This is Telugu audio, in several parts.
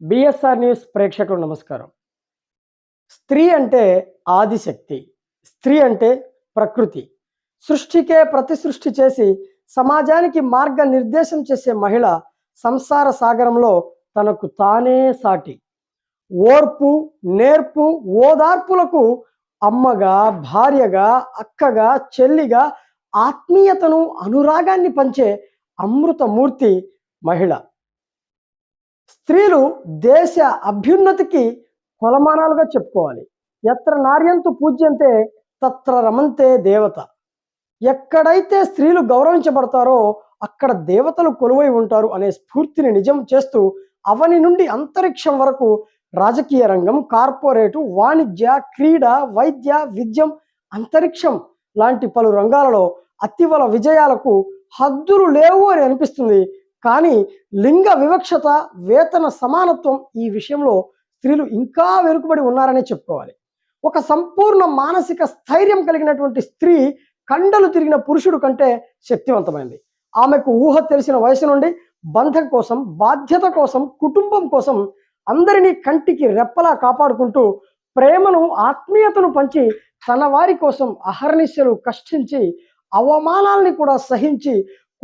బిఎస్ఆర్ న్యూస్ ప్రేక్షకులు నమస్కారం. స్త్రీ అంటే ఆదిశక్తి స్త్రీ అంటే ప్రకృతి. సృష్టికే ప్రతి సృష్టి చేసి సమాజానికి మార్గ నిర్దేశం చేసే మహిళ సంసార సాగరంలో తనకు తానే సాటి. ఓర్పు నేర్పు ఓదార్పులకు అమ్మగా భార్యగా అక్కగా చెల్లిగా ఆత్మీయతను అనురాగాన్ని పంచే అమృతమూర్తి మహిళ. స్త్రీలు దేశ అభ్యున్నతికి కొలమానాలుగా చెప్పుకోవాలి. ఎత్ర నార్యంతు పూజ్యంతే తత్ర రమంతే దేవత. ఎక్కడైతే స్త్రీలు గౌరవించబడతారో అక్కడ దేవతలు కొలువై ఉంటారు అనే స్ఫూర్తిని నిజం చేస్తూ అవని నుండి అంతరిక్షం వరకు రాజకీయ రంగం కార్పొరేటు వాణిజ్య క్రీడ వైద్య విద్యం అంతరిక్షం లాంటి పలు రంగాలలో అతివల విజయాలకు హద్దులు లేవు అని అనిపిస్తుంది కానీ లింగ వివక్షత వేతన సమానత్వం ఈ విషయంలో స్త్రీలు ఇంకా వెనుకబడి ఉన్నారనే చెప్పుకోవాలి. ఒక సంపూర్ణ మానసిక స్థైర్యం కలిగినటువంటి స్త్రీ కండలు తిరిగిన పురుషుడు కంటే శక్తివంతమైంది. ఆమెకు ఊహ తెలిసిన వయసు నుండి బంధం కోసం బాధ్యత కోసం కుటుంబం కోసం అందరినీ కంటికి రెప్పలా కాపాడుకుంటూ ప్రేమను ఆత్మీయతను పంచి తన వారి కోసం అహర్నిశలు కష్టించి అవమానాల్ని కూడా సహించి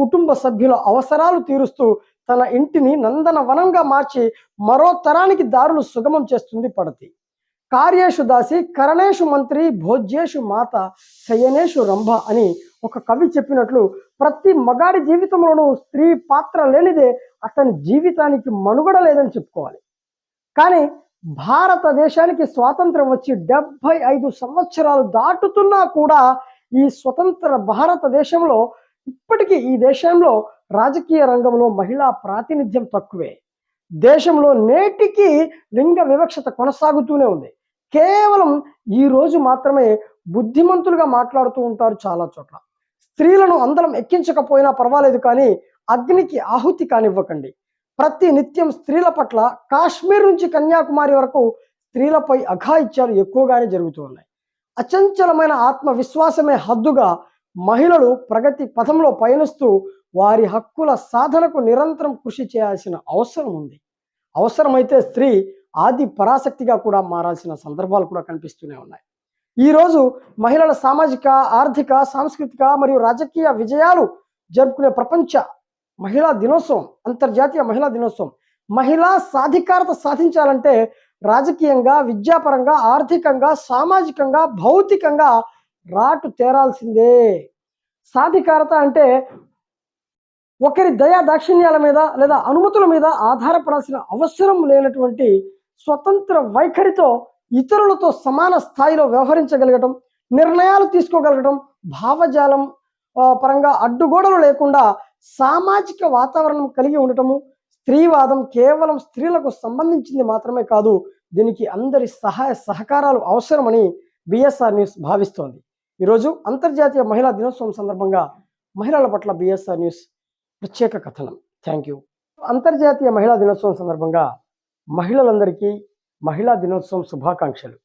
కుటుంబ సభ్యుల అవసరాలు తీరుస్తూ తన ఇంటిని నందనవనంగా మార్చి మరో తరానికి దారులు సుగమం చేస్తుంది పడతి. కార్యేషు దాసి కరణేషు మంత్రి భోజ్యేషు మాత శయనేషు రంభ అని ఒక కవి చెప్పినట్లు ప్రతి మగాడి జీవితంలోనూ స్త్రీ పాత్ర లేనిదే అతని జీవితానికి మనుగడ లేదని చెప్పుకోవాలి. కానీ భారతదేశానికి స్వాతంత్రం వచ్చి డెబ్బై ఐదు సంవత్సరాలు దాటుతున్నా కూడా ఈ స్వతంత్ర భారతదేశంలో ఇప్పటికీ ఈ దేశంలో రాజకీయ రంగంలో మహిళా ప్రాతినిధ్యం తక్కువే. దేశంలో నేటికి లింగ వివక్షత కొనసాగుతూనే ఉంది. కేవలం ఈ రోజు మాత్రమే బుద్ధిమంతులుగా మాట్లాడుతూ ఉంటారు చాలా చోట్ల. స్త్రీలను అందరం ఎక్కించకపోయినా పర్వాలేదు కానీ అగ్నికి ఆహుతి కానివ్వకండి. ప్రతి నిత్యం స్త్రీల పట్ల కాశ్మీర్ నుంచి కన్యాకుమారి వరకు స్త్రీలపై అఘాయిత్యాలు ఎక్కువగానే జరుగుతూ ఉన్నాయి. అచంచలమైన ఆత్మవిశ్వాసమే హద్దుగా మహిళలు ప్రగతి పథంలో పయనిస్తూ వారి హక్కుల సాధనకు నిరంతరం కృషి చేయాల్సిన అవసరం ఉంది. అవసరమైతే స్త్రీ ఆది పరాశక్తిగా కూడా మారాల్సిన సందర్భాలు కూడా కనిపిస్తూనే ఉన్నాయి. ఈరోజు మహిళల సామాజిక ఆర్థిక సాంస్కృతిక మరియు రాజకీయ విజయాలు జరుపుకునే ప్రపంచ మహిళా దినోత్సవం అంతర్జాతీయ మహిళా దినోత్సవం. మహిళా సాధికారత సాధించాలంటే రాజకీయంగా విద్యాపరంగా ఆర్థికంగా సామాజికంగా భౌతికంగా రాటు తేరాల్సిందే. సాధికారత అంటే ఒకరి దయా దాక్షిణ్యాల మీద లేదా అనుమతుల మీద ఆధారపడాల్సిన అవసరం లేనటువంటి స్వతంత్ర వైఖరితో ఇతరులతో సమాన స్థాయిలో వ్యవహరించగలగటం నిర్ణయాలు తీసుకోగలగటం భావజాలం పరంగా అడ్డుగోడలు లేకుండా సామాజిక వాతావరణం కలిగి ఉండటము స్త్రీవాదం కేవలం స్త్రీలకు సంబంధించింది మాత్రమే కాదు దీనికి అందరి సహాయ సహకారాలు అవసరమని బిఎస్ఆర్ న్యూస్ భావిస్తోంది. ఈరోజు అంతర్జాతీయ మహిళా దినోత్సవం సందర్భంగా మహిళల పట్ల బిఎస్ఆర్ న్యూస్ ప్రత్యేక కథనం. థ్యాంక్ యూ అంతర్జాతీయ మహిళా దినోత్సవం సందర్భంగా మహిళలందరికీ మహిళా దినోత్సవం శుభాకాంక్షలు.